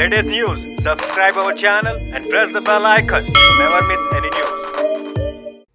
latest news, subscribe our channel and press the bell icon to never miss any news.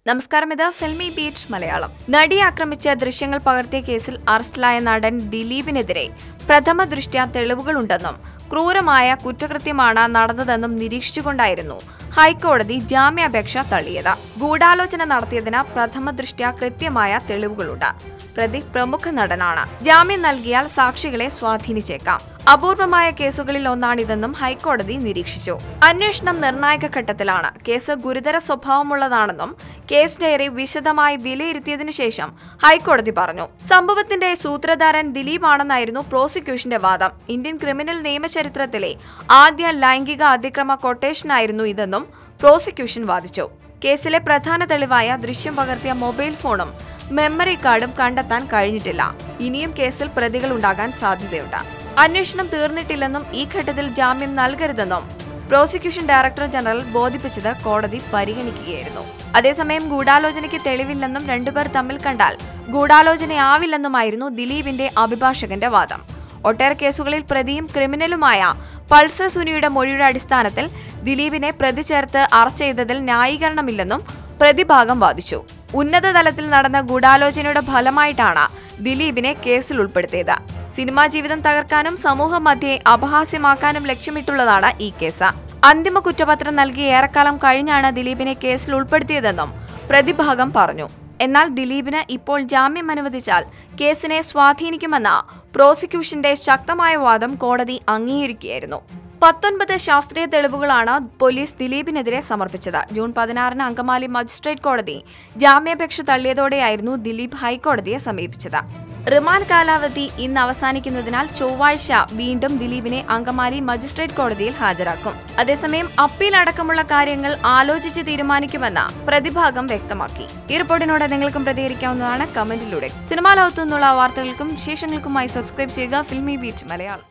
നമസ്കാരം ഇത് filmy beat Malayalam. നടി ആക്രമിച്ച ദൃശ്യങ്ങൾ പകർത്തിയ കേസിൽ അറസ്റ്റിലായ നടൻ ദിലീപിനെതിരെ പ്രഥമ ദൃഷ്ട്യാ തെളിവുകളുണ്ടെന്നും ക്രൂരമായ കുറ്റകൃത്യമാണ് നടന്നതെന്നും നിരീക്ഷിച്ചുകൊണ്ടായിരുന്നു ഹൈക്കോടതി ജാമ്യാപേക്ഷ തള്ളിയത്. ഗൂഢാലോചന നടത്തിയതിന് പ്രഥമ ദൃഷ്ട്യാ കൃത്യമായ തെളിവുകളുണ്ട്. പ്രതി പ്രമുഖ നടനാണ്. ജാമ്യം നൽകിയാൽ സാക്ഷികളെ സ്വാധീനിച്ചേക്കാം. അപൂർവമായ കേസുകളിൽ ഒന്നാണിതെന്നും ഹൈക്കോടതി നിരീക്ഷിച്ചു. അന്വേഷണം നിർണായക ഘട്ടത്തിലാണ്. കേസ് ഗുരുതര സ്വഭാവമുള്ളതാണെന്നും കേസ് ഡയറി വിശദമായി വിലയിരുത്തിയതിനു ശേഷം ഹൈക്കോടതി പറഞ്ഞു. സംഭവത്തിന്റെ സൂത്രധാരൻ ദിലീപ് ആണെന്നായിരുന്നു പ്രോസിക്യൂഷന്റെ വാദം. ഇന്ത്യൻ ക്രിമിനൽ നിയമചരിത്രത്തിലെ ആദ്യ ലൈംഗിക അതിക്രമ കൊട്ടേഷനായിരുന്നു ഇതെന്നും പ്രോസിക്യൂഷൻ വാദിച്ചു. കേസിലെ പ്രധാന തെളിവായ ദൃശ്യം പകർത്തിയ മൊബൈൽ ഫോണും മെമ്മറി കാർഡും കണ്ടെത്താൻ കഴിഞ്ഞിട്ടില്ല. ഇനിയും കേസിൽ പ്രതികൾ ഉണ്ടാകാൻ സാധ്യതയുണ്ട്. അന്വേഷണം തീർന്നിട്ടില്ലെന്നും ഈ ഘട്ടത്തിൽ ജാമ്യം നൽകരുതെന്നും പ്രോസിക്യൂഷൻ ഡയറക്ടർ ജനറൽ ബോധിപ്പിച്ചത് കോടതി പരിഗണിക്കുകയായിരുന്നു. അതേസമയം ഗൂഢാലോചനയ്ക്ക് തെളിവില്ലെന്നും രണ്ടുപേർ തമ്മിൽ കണ്ടാൽ ഗൂഢാലോചനയാവില്ലെന്നുമായിരുന്നു ദിലീപിന്റെ അഭിഭാഷകന്റെ വാദം. ഒട്ടേറെ കേസുകളിൽ പ്രതിയും ക്രിമിനലുമായ പൾസർ സുനിയുടെ മൊഴിയുടെ അടിസ്ഥാനത്തിൽ ദിലീപിനെ പ്രതി ചേർത്ത് അറസ്റ്റ് ചെയ്തതിൽ ന്യായീകരണമില്ലെന്നും പ്രതിഭാഗം വാദിച്ചു. ഉന്നത തലത്തിൽ നടന്ന ഗൂഢാലോചനയുടെ ഫലമായിട്ടാണ് ദിലീപിനെ കേസിൽ ഉൾപ്പെടുത്തിയത്. സിനിമാ ജീവിതം തകർക്കാനും സമൂഹ മധ്യയെ അപഹാസ്യമാക്കാനും ലക്ഷ്യമിട്ടുള്ളതാണ് ഈ കേസ്. അന്തിമ കുറ്റപത്രം നൽകി ഏറെക്കാലം കഴിഞ്ഞാണ് ദിലീപിനെ കേസിൽ ഉൾപ്പെടുത്തിയതെന്നും പ്രതിഭാഗം പറഞ്ഞു. എന്നാൽ ദിലീപിന് ഇപ്പോൾ ജാമ്യം അനുവദിച്ചാൽ കേസിനെ സ്വാധീനിക്കുമെന്ന പ്രോസിക്യൂഷന്റെ ശക്തമായ വാദം കോടതി അംഗീകരിക്കുകയായിരുന്നു. പത്തൊൻപത് ശാസ്ത്രീയ തെളിവുകളാണ് പോലീസ് ദിലീപിനെതിരെ സമർപ്പിച്ചത്. ജൂൺ പതിനാറിന് അങ്കമാലി മജിസ്ട്രേറ്റ് കോടതി ജാമ്യാപേക്ഷ തള്ളിയതോടെയായിരുന്നു ദിലീപ് ഹൈക്കോടതിയെ സമീപിച്ചത്. റിമാൻഡ് കാലാവധി ഇന്ന് അവസാനിക്കുന്നതിനാൽ ചൊവ്വാഴ്ച വീണ്ടും ദിലീപിനെ അങ്കമാലി മജിസ്ട്രേറ്റ് കോടതിയിൽ ഹാജരാക്കും. അതേസമയം അപ്പീൽ അടക്കമുള്ള കാര്യങ്ങൾ ആലോചിച്ച് തീരുമാനിക്കുമെന്ന് പ്രതിഭാഗം വ്യക്തമാക്കി. ഈ റിപ്പോർട്ടിനോട് നിങ്ങൾക്കും പ്രതികരിക്കാവുന്നതാണ് കമന്റിലൂടെ. സിനിമാ ലോകത്തു നിന്നുള്ള വാർത്തകൾക്കും വിശേഷങ്ങൾക്കുമായി സബ്സ്ക്രൈബ് ചെയ്യുക ഫിൽമി ബീറ്റ് മലയാളം.